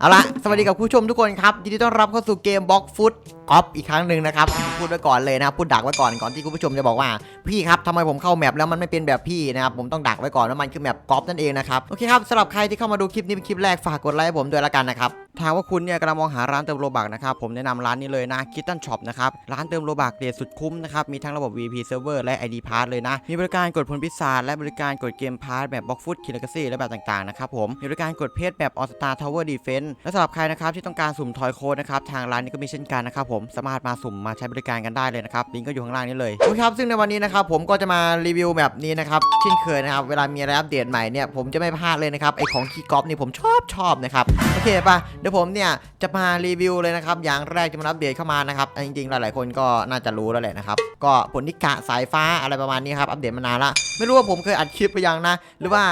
เอาละสวัสดีกับผู้ชมทุกคนครับยินดีต้อนรับเข้าสู่เกมบล็อกฟุตออฟอีกครั้งหนึ่งนะครับพูดไว้ก่อนเลยนะครับพูดดักไว้ก่อนก่อนที่คุณผู้ชมจะบอกว่าพี่ครับทำไมผมเข้าแมปแล้วมันไม่เป็นแบบพี่นะครับผมต้องดักไว้ก่อนว่ามันคือแมปกอล์ฟนั่นเองนะครับโอเคครับสำหรับใครที่เข้ามาดูคลิปนี้เป็นคลิปแรกฝากกดไลค์ให้ผมด้วยละกันนะครับ ถาหากว่าคุณเนี่ยกำลังมองหาร้านเติมโลบักนะครับผมแนะนำร้านนี้เลยนะคิตตันช็อปนะครับร้านเติมโลบักเดทสุดคุ้มนะครับมีทั้งระบบ VP Server และ ID Pass เลยนะ มีบริการกดผลพิศาจและบริการกดเกมพาร์ทแบบบ็อกฟุตคิลเลกซี่และแบบต่างๆนะครับผมมีบริการกดเพจแบบ All Star Tower Defense และสำหรับใครนะครับที่ต้องการสุ่มทอยโค้ดนะครับทางร้านนี้ก็มีเช่นกันนะครับผมสามารถมาสุ่มมาใช้บริการกันได้เลยนะครับลิงก์ก็อยู่ข้างล่างนี้เลยครับซึ่งในวันนี้นะครับผมก็จะมารีวิวแบบนี้นะครับเช่นเคยนะครับเวลามีอะไรอัปเดตใหม่เนี่ยผมจะไม่พลาดเลยนะครับไอของคีย์กอล์ฟนี่ผมชอบชอบนะครับโอเคป่ะเดี๋ยวผมเนี่ยจะมารีวิวเลยนะครับ อย่างแรกจะมาอัปเดตเข้ามานะครับจริงๆ หลายๆคนก็น่าจะรู้แล้วแหละนะครับ ก็ผลนิกะสายฟ้าอะไรประมาณนี้ครับ อัปเดตมานานละ ไม่รู้ว่าผมเคยอัดคลิปไปยังนะ หรือว่า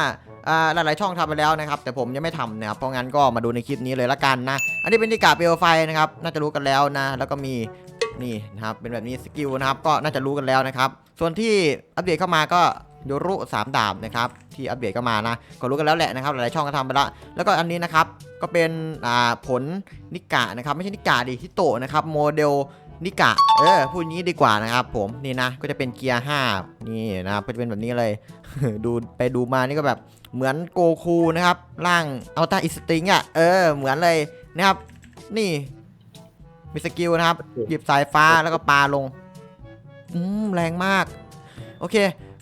หลายๆช่องทำไปแล้วนะครับ แต่ผมยังไม่ทำนะครับเพราะงั้นก็มาดูในคลิปนี้เลยละกันนะ อันนี้เป็นนิกะเปลวไฟนะครับ น่าจะรู้กันแล้วนะ แล้วก็มีนี่นะครับเป็นแบบนี้สกิลนะครับก็น่าจะรู้กันแล้วนะครับ ส่วนที่อัปเดตเข้ามาก็ โยรุสามดาบนะครับที่อัปเดตเข้ามานะก็รู้กันแล้วแหละนะครับหลายๆช่องก็ทำไปล้วแล้วก็อันนี้นะครับก็เป็นผลนิกะนะครับไม่ใช่นิกะดิฮิโตะนะครับโมเดลนิกะเออพูดงี้ดีกว่านะครับผมนี่นะก็จะเป็นเกียร์5นี่นะครับก็จะเป็นแบบนี้เลย ดูไปดูมานี่ก็แบบเหมือนโกคูนะครับร่างอัลต้าอิสติงอะเออเหมือนเลยนะครับนี่มีสกิลนะครับหยิบสายฟ้าแล้วก็ปาลงอืมแรงมาก โอเค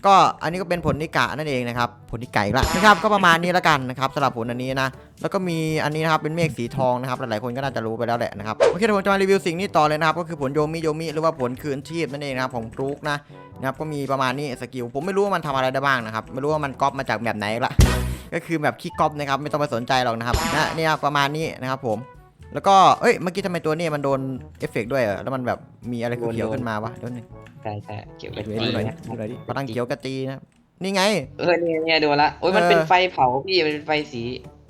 ก็อันนี้ก็เป็นผลนิกะนั่นเองนะครับ ผลนิกะอีกและนะครับก็ประมาณนี้แล้วกันนะครับสำหรับผลอันนี้นะแล้วก็มีอันนี้นะครับเป็นเมฆสีทองนะครับหลายๆคนก็น่าจะรู้ไปแล้วแหละนะครับโอเคผมจะมารีวิวสิ่งนี้ต่อเลยนะครับก็คือผลโยมิโยมิหรือว่าผลคืนชีพนั่นเองนะครับของฟลุกนะนะครับก็มีประมาณนี้สกิลผมไม่รู้ว่ามันทำอะไรได้บ้างนะครับไม่รู้ว่ามันก๊อปมาจากแบบไหนละก็คือแบบขี้ก๊อปนะครับไม่ต้องไปสนใจหรอกนะครับนะเนี่ยประมาณนี้นะครับผม แล้วก็เอ้ย เมื่อกี้ทำไมตัวนี้มันโดนเอฟเฟกต์ด้วยอะแล้วมันแบบมีอะไรเขียวๆขึ้นมาวะเดี๋ยวนึงใช่ใช่เกี่ยวกับดูจีหน่อยนะดูหน่อยดิพลังเขียวกระจีนะนี่ไง เออเนี่ยเนี่ยดูละโอ้ยมันเออเป็นไฟเผาพี่มันเป็นไฟสี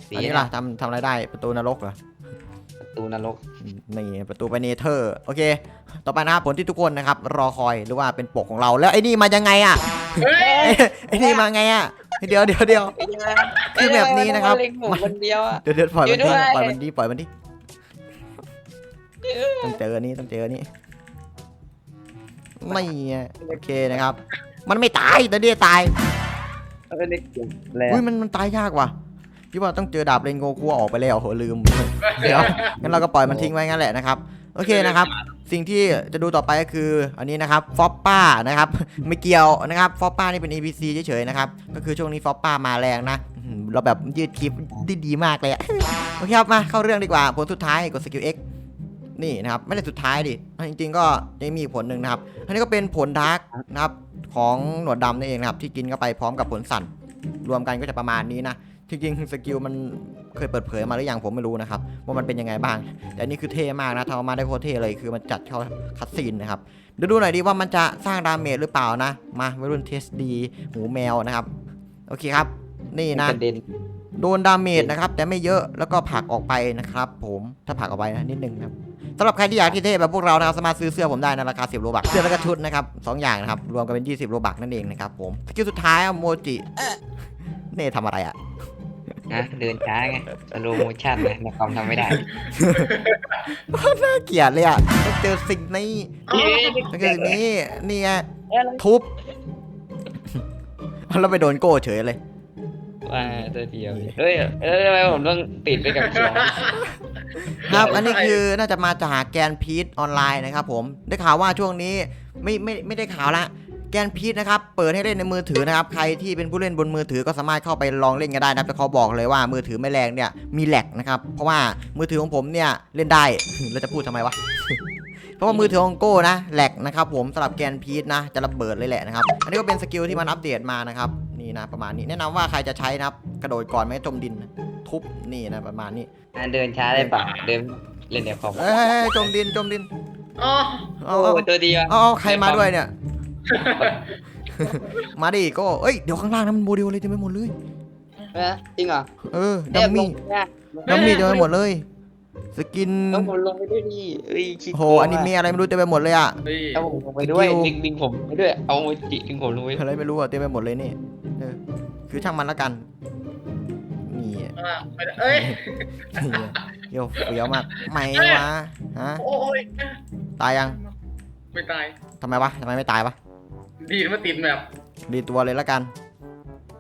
สีอันนี้ล่ะทำทำอะไรได้ประตูนรกเหรอประตูนรกนี่ประตูไปเนเธอร์โอเค ต่อไปนะครับผลที่ทุกคนนะครับ รอคอยหรือว่าเป็นปกของเราแล้วไอ้นี่มายังไงอะไอ้ไอ้นี่มาไงอะเดี๋ยวเดี๋ยวเดี๋ยวคือแบบนี้นะครับเล็งผมคนเดียวอะเดี๋ยวเดี๋ยวปล่อยมันอยู่ทิ้งด้วยปล่อยมันดีปล่อยมันดี ต้องเจออันนี้ต้องเจออันนี้ไม่อะโอเคนะครับ มันไม่ตายแต่เดียตายเออเล็กเก็บแล้วอุ้ยมันมันตายยากว่ะพี่ว่าต้องเจอดาบเรนโกคูออกไปแล้วโหลืมเดี๋ยวงั้นเราก็ปล่อยมันทิ้งไว้งั้นแหละนะครับโอเคนะครับ สิ่งที่จะดูต่อไปก็คืออันนี้นะครับฟอปป้านะครับไม่เกี่ยวนะครับฟอปป้านี่เป็น ABC เฉยๆนะครับก็คือช่วงนี้ฟอปป้ามาแรงนะอื้อหือเราแบบยืดคลิปได้ดีมากเลยอะโอเคครับมาเข้าเรื่องดีกว่าผลสุดท้ายกดสกิล X นี่นะครับไม่ได้สุดท้ายดิจริงๆก็ยังมีอีกผลหนึ่งนะครับ อันนี้ก็เป็นผลดาร์กนะครับของหนวดดำนั่นเองนะครับที่กินเข้าไปพร้อมกับผลสั่น รวมกันก็จะประมาณนี้นะจริงๆสกิลมันเคยเปิดเผยมาหรือยังผมไม่รู้นะครับว่ามันเป็นยังไงบ้าง แต่อันนี่คือเท่มากนะทำออกมาได้โคตรเท่เลยคือมันจัดเข้าคัดซีนนะครับเดี๋ยวดูหน่อยดีว่ามันจะสร้างดาเมจหรือเปล่านะ มาวัยรุ่นเทสดีหูแมวนะครับโอเคครับ นี่นะกระเด็นโดนดาเมจนะครับ แต่ไม่เยอะแล้วก็ผลักออกไปนะครับ ผมถ้าผลักออกไปนะนิดนึงนะครับ สำหรับใครที่อยากที่เท่แบบพวกเรานะครับสามารถซื้อเสื้อผมได้นะราคา 10โลบักเสื้อแล้วก็ชุดนะครับสองอย่างนะครับรวมกันเป็น 20โลบักนั่นเองนะครับผมสกิลสุดท้ายอะโมจิเน่ทำอะไรอะนะเดินช้าไงสโลโมชั่นไงในคอมทำไม่ได้น่าเกลียดเลยอะต้องเจอสิ่งนี้เย้ต้องเจอสิ่งนี้นี่ไงทุบแล้วไปโดนโก้เฉยเลย ว่าตัวเดียวเฮ้ยเอ้ยทำไมผมต้องติดไปกับเขียวครับอันนี้คือน่าจะมาจากแกนพีทออนไลน์นะครับผมได้ข่าวว่าช่วงนี้ไม่ไม่ไม่ได้ข่าวละแกนพีทนะครับเปิดให้เล่นในมือถือนะครับใครที่เป็นผู้เล่นบนมือถือก็สามารถเข้าไปลองเล่นกันได้นะครับแต่เขาบอกเลยว่ามือถือไม่แรงเนี่ยมีแหลกนะครับเพราะว่ามือถือของผมเนี่ยเล่นได้เราจะพูดทำไมวะเพราะว่ามือถือของโก้นะแหลกนะครับผมสำหรับแกนพีทนะจะระเบิดเลยแหละนะครับอันนี้ก็เป็นสกิลที่มันอัปเดตมานะครับ นี่นะประมาณนี้แนะนำว่าใครจะใช้นะครับกระโดดก่อนไม่ให้จมดินนะทุบนี่นะประมาณนี้อะเดินช้าได้ป่ะเดินเล่นในคอมเอ้ยเอ้ยเอ้ยจมดินจมดินอ๋อเอาโอ้เอาตัวเดียวเอาเอาใครมาด้วยเนี่ย มาดิโก็เอ้ยเดี๋ยวข้างล่างนั้นมันโมเดลเลยเต็มไปหมดเลยเออจริงเหรอเออดัมมี่เนี่ยดัมมี่เต็มไปหมดเลยสกินต้องผมลงไปด้วยดิเอ้ยขี้โหกลัวอันนี้มีอะไรไม่รู้เต็มไปหมดเลยอะเฮ้ยเอาผมลงไปด้วยสกิลดึงดึงผมไปด้วย เอาโมจิดึงผมลงไปอะไรไม่รู้อะเต็มไปหมดเลยนี่เออ คือช่างมันละกัน นี่ อะไม่ได้เอ้ยนี่เดี๋ยวเฟี้ยวมากไม่วะฮะโอ้ยตายยังไม่ตายทำไมวะทำไมไม่ตายวะดีดมาติดแบบดีตัวเลยละกัน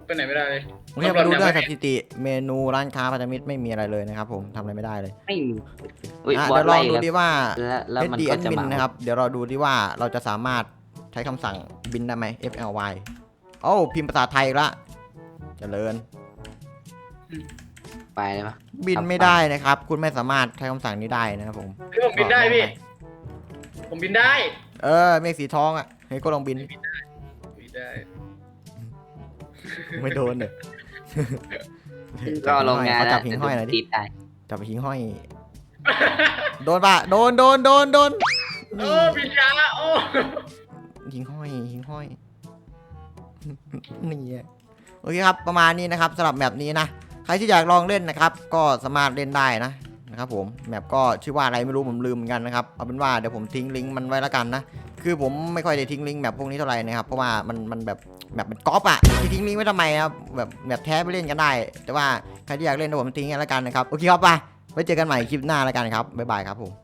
ไปไหนไม่ได้เลยโอเคมาดูเรื่องสถิติเมนูร้านค้าพันธมิตรไม่มีอะไรเลยนะครับ ผมทำอะไรไม่ได้เลยไม่มีอุ้ยอะบอเดี๋สยวลอไล่งดูแล้วดิว่าแล้วแล้วมัน HD ก็จะ admin มานะครับ เดี๋ยวเราดูดิว่าเราจะสามารถใช้คำสั่งบินได้ไหม FLY โอ้าพิมพ์ภาษาไทยอีกละ เจริญ ไปเลยปะ บินครับไม่ได้นะครับ คุณไม่สามารถใช้คำสั่งนี้ได้นะครับผมคือผมบินได้พี่ ผมบินได้เออเมฆสีทองอะเฮ้ยก็ลองบินบินได้ไม่โดนเลยก็ลงงานเขาแล้วจับหิงห้อยหน่อยดิติดได้จับหิงห้อย โดนปะโดนโดนโดนโดนโอ้บินช้าโอ้หิงห้อยหิงห้อยนี่อะ โอเคครับประมาณนี้นะครับสำหรับแมปนี้นะใครที่อยากลองเล่นนะครับ ก็สามารถเล่นได้นะนะครับผมแมปก็ชื่อว่าอะไรไม่รู้ผมลืมเหมือนกันนะครับเอาเป็นว่าเดี๋ยวผมทิ้งลิงก์มันไว้ล้วกันนะคือผมไม่ค่อยได้ทิ้งลิงก์แมปพวกนี้เท่าไหร่นะครับเพราะว่ามันมันแบบแบบมันก๊อปอะที่ทิ้งลิงก์ไว้ทำไมครับแบบแบบแท้ไปเล่นกันได้ แต่ว่าใครที่อยากเล่นเดี๋ยวผมทิ้งให้ล้วกันนะครับโอเคครับไปไว้เจอกันใหม่คลิปหน้าล้วกันครับบ๊ายบายครับผม